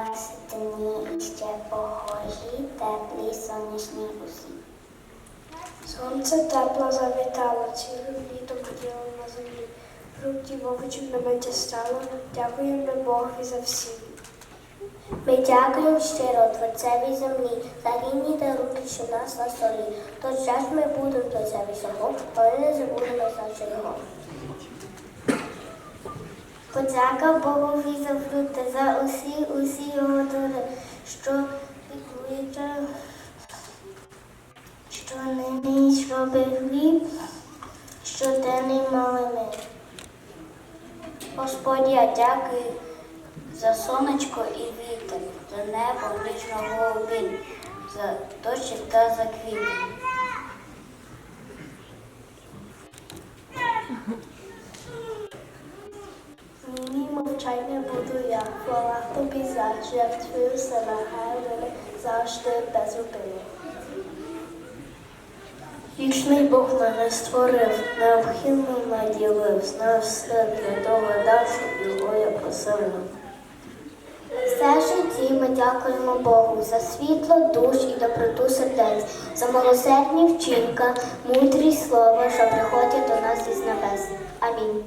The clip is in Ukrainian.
нас дні ще погожі, теплі сонячні усі. Сонце тепло завітало, цілим літом поділо на землі. Груді вовчим на миття стало, дякуємо Богові за всі. Ми дякуємо щиро Творцевій землі, за рівні та руки, що нас на столі. Тож час ми будемо до себе, щоб не забудемо за його. Подяка Богові за фрукти, за усі, усі його дари, що піклується, що нині щоби хліб, щоденний малими. Господь, я дякую за сонечко і вітер, за небо ніжного голубін, за дощик та за квіти. Буду я, хвала тобі за жертвуюся на гайвини завжди без зупини. Вічний Бог мене створив, необхідно наділив, знав все для того дав, щоб його я посилив. Все житті ми дякуємо Богу за світло, душ і доброту сердець, за милосердні вчинка, мудрість слова, що приходять до нас із небес. Амінь.